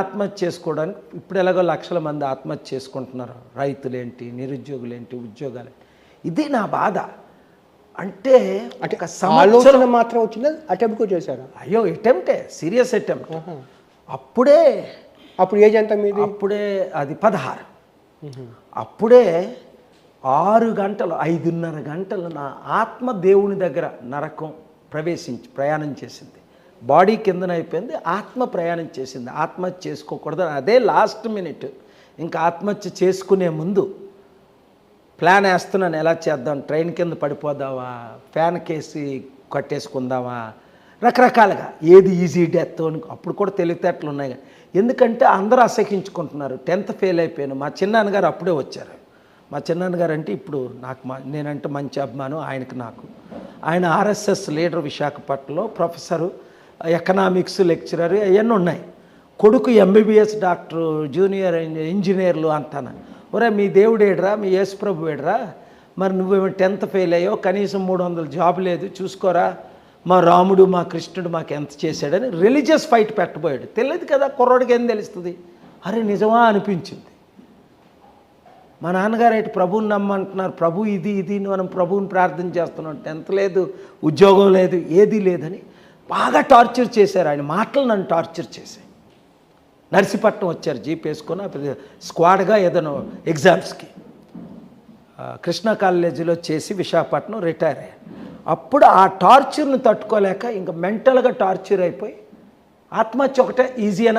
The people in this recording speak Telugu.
ఆత్మహత్య చేసుకోవడానికి ఇప్పుడు ఎలాగో లక్షల మంది ఆత్మహత్య చేసుకుంటున్నారు. రైతులేంటి నిరుద్యోగులేంటి ఉద్యోగాలు. ఇది నా బాధ. అంటే అంటే ఒక ఆలోచన మాత్రం వచ్చిందా? అటెంప్ట్ చేశారా? అయ్యో అటెంప్టే సీరియస్ అటెంప్ట్. అప్పుడే అప్పుడు ఏజ్ ఎంత మీది? అప్పుడే అది పదహారు. అప్పుడే ఆరు గంటలు ఐదున్నర గంటలు నా ఆత్మ దేవుని దగ్గర నరకం ప్రవేశించి ప్రయాణం చేసింది. బాడీ కిందన అయిపోయింది ఆత్మ ప్రయాణం చేసింది. ఆత్మహత్య చేసుకోకూడదు అదే లాస్ట్ మినిట్ ఇంకా ఆత్మహత్య చేసుకునే ముందు ప్లాన్ వేస్తున్నాను ఎలా చేద్దాం? ట్రైన్ కింద పడిపోదామా ఫ్యాన్ కేసి కట్టేసుకుందామా రకరకాలుగా. ఏది ఈజీ డెత్ అని అప్పుడు కూడా తెలివితేటలు ఉన్నాయి ఎందుకంటే అందరూ అసహించుకుంటున్నారు. టెన్త్ ఫెయిల్ అయిపోయాను. మా చిన్నాన్నగారు అప్పుడే వచ్చారు. మా చిన్నాన్నగారు అంటే ఇప్పుడు నాకు మా నేనంటే మంచి అభిమానం ఆయనకు నాకు. ఆయన ఆర్ఎస్ఎస్ లీడర్ విశాఖపట్నంలో ప్రొఫెసరు ఎకనామిక్స్ లెక్చరర్ అవన్నీ ఉన్నాయి. కొడుకు ఎంబీబీఎస్ డాక్టర్ జూనియర్ ఇంజనీర్లు అంటాను ఒరే మీ దేవుడు ఏడ్రా మీ యేసుప్రభు ఏడరా? మరి నువ్వేమో టెన్త్ ఫెయిల్ అయ్యో కనీసం మూడు వందల జాబ్ లేదు చూసుకోరా? మా రాముడు మా కృష్ణుడు మాకు ఎంత చేశాడని రిలీజియస్ ఫైట్ పెట్టబోయాడు. తెలియదు కదా కుర్రోడికి ఏం తెలుస్తుంది? అరే నిజమా అనిపించింది. మా నాన్నగారు అయితే ప్రభువుని నమ్మంటున్నారు ప్రభు ఇది ఇది మనం ప్రభువుని ప్రార్థన చేస్తున్నాం టెన్త్ లేదు ఉద్యోగం లేదు ఏదీ లేదని. బాగా టార్చర్ చేశారు ఆయన. మాటలు నన్ను టార్చర్ చేశాయి. నర్సీపట్నం వచ్చారు జీప్ వేసుకొని అప్పుడు స్క్వాడ్గా ఏదైనా ఎగ్జామ్స్కి. కృష్ణా కాలేజీలో చేసి విశాఖపట్నం రిటైర్ అయ్యాను. అప్పుడు ఆ టార్చర్ను తట్టుకోలేక ఇంకా మెంటల్గా టార్చర్ అయిపోయి ఆత్మహత్య ఒకటే ఈజీ అని